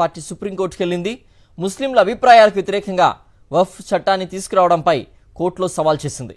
Party సుప్రీంకోర్టుకు వెళ్ళింది. ముస్లింల అభిప్రాయాలకు వ్యతిరేకంగా వఫ్ చట్టాన్ని తీసుకురావడంపై కోర్టులో సవాల్ చేసింది.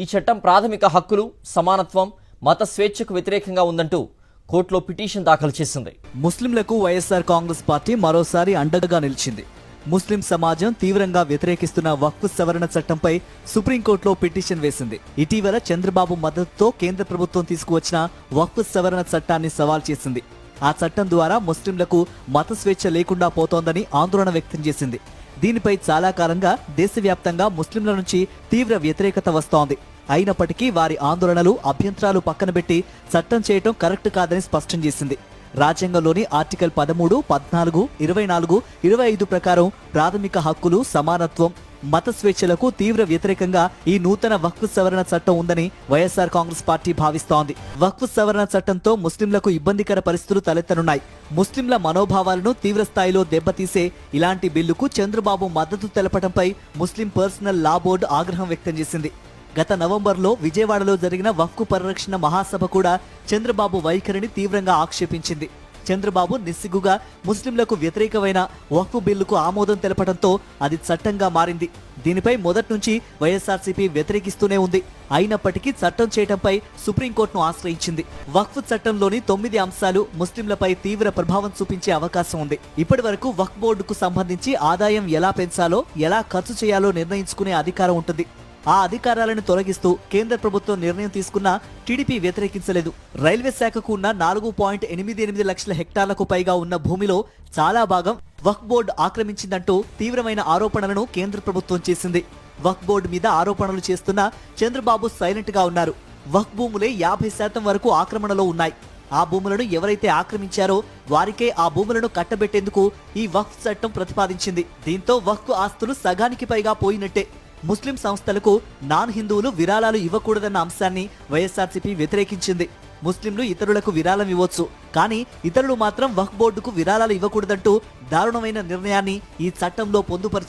ఈ చట్టం ప్రాథమిక హక్కులు సమానత్వం మత స్వేచ్ఛకు వ్యతిరేకంగా ఉందంటూ కోర్టులో పిటిషన్ దాఖలు చేసింది. ముస్లింలకు వైఎస్ఆర్ కాంగ్రెస్ పార్టీ మరోసారి అండగా నిలిచింది. ముస్లిం సమాజం తీవ్రంగా వ్యతిరేకిస్తున్న వక్ఫ్ సవరణ చట్టంపై సుప్రీంకోర్టులో పిటిషన్ వేసింది. ఇటీవల చంద్రబాబు మద్దతుతో కేంద్ర ప్రభుత్వం తీసుకువచ్చిన వక్ఫ్ సవరణ చట్టాన్ని సవాల్ చేసింది. ఆ చట్టం ద్వారా ముస్లింలకు మత స్వేచ్ఛ లేకుండా పోతోందని ఆందోళన వ్యక్తం చేసింది. దీనిపై చాలా కాలంగా దేశవ్యాప్తంగా ముస్లింల నుంచి తీవ్ర వ్యతిరేకత వస్తోంది. అయినప్పటికీ వారి ఆందోళనలు అభ్యంతరాలు పక్కన పెట్టి చట్టం చేయటం కరెక్ట్ కాదని స్పష్టం చేసింది. రాజ్యాంగంలోని ఆర్టికల్ పదమూడు పద్నాలుగు ఇరవై నాలుగు ఇరవై ఐదు ప్రకారం ప్రాథమిక హక్కులు సమానత్వం మత స్వేచ్ఛలకు తీవ్ర వ్యతిరేకంగా ఈ నూతన వక్ఫ్ సవరణ చట్టం ఉందని వైఎస్ఆర్ కాంగ్రెస్ పార్టీ భావిస్తోంది. వక్ఫ్ సవరణ చట్టంతో ముస్లింలకు ఇబ్బందికర పరిస్థితులు తలెత్తనున్నాయి. ముస్లింల మనోభావాలను తీవ్రస్థాయిలో దెబ్బతీసే ఇలాంటి బిల్లుకు చంద్రబాబు మద్దతు తెలపడంపై ముస్లిం పర్సనల్ లా బోర్డు ఆగ్రహం వ్యక్తం చేసింది. గత నవంబర్లో విజయవాడలో జరిగిన వక్కు పరిరక్షణ మహాసభ కూడా చంద్రబాబు వైఖరిని తీవ్రంగా ఆక్షేపించింది. చంద్రబాబు నిస్సిగ్గుగా ముస్లింలకు వ్యతిరేకమైన వక్ఫ్ బిల్లుకు ఆమోదం తెలపడంతో అది చట్టంగా మారింది. దీనిపై మొదటి నుంచి వైఎస్ఆర్సీపీ వ్యతిరేకిస్తూనే ఉంది. అయినప్పటికీ చట్టం చేయడంపై సుప్రీంకోర్టును ఆశ్రయించింది. వక్ఫ్ చట్టంలోని తొమ్మిది అంశాలు ముస్లింలపై తీవ్ర ప్రభావం చూపించే అవకాశం ఉంది. ఇప్పటి వరకు వక్ఫ్ బోర్డుకు సంబంధించి ఆదాయం ఎలా పెంచాలో ఎలా ఖర్చు చేయాలో నిర్ణయించుకునే అధికారం ఉంటుంది. ఆ అధికారాలను తొలగిస్తూ కేంద్ర ప్రభుత్వం నిర్ణయం తీసుకున్నా టీడీపీ వ్యతిరేకించలేదు. రైల్వే శాఖకు ఉన్న నాలుగు పాయింట్ ఎనిమిది ఎనిమిది లక్షల హెక్టార్లకు పైగా ఉన్న భూమిలో చాలా భాగం వక్ఫ్ బోర్డు ఆక్రమించిందంటూ తీవ్రమైన ఆరోపణలను కేంద్ర ప్రభుత్వం చేసింది. వక్ఫ్ బోర్డు మీద ఆరోపణలు చేస్తున్న చంద్రబాబు సైలెంట్గా ఉన్నారు. వక్ఫ్ భూములే యాభై శాతం వరకు ఆక్రమణలో ఉన్నాయి. ఆ భూములను ఎవరైతే ఆక్రమించారో వారికే ఆ భూములను కట్టబెట్టేందుకు ఈ వక్ఫ్ చట్టం ప్రతిపాదించింది. దీంతో వక్ఫ్ ఆస్తులు సగానికి పైగా పోయినట్టే. ముస్లిం సంస్థలకు నాన్ హిందువులు విరాళాలు ఇవ్వకూడదన్న అంశాన్ని వైఎస్ఆర్సీపీ వ్యతిరేకించింది. ముస్లింలు ఇతరులకు విరాళం ఇవ్వచ్చు కానీ ఇతరులు మాత్రం వక్ఫ్ బోర్డుకు విరాళాలు ఇవ్వకూడదంటూ దారుణమైన నిర్ణయాన్ని ఈ చట్టంలో పొందుపరిచింది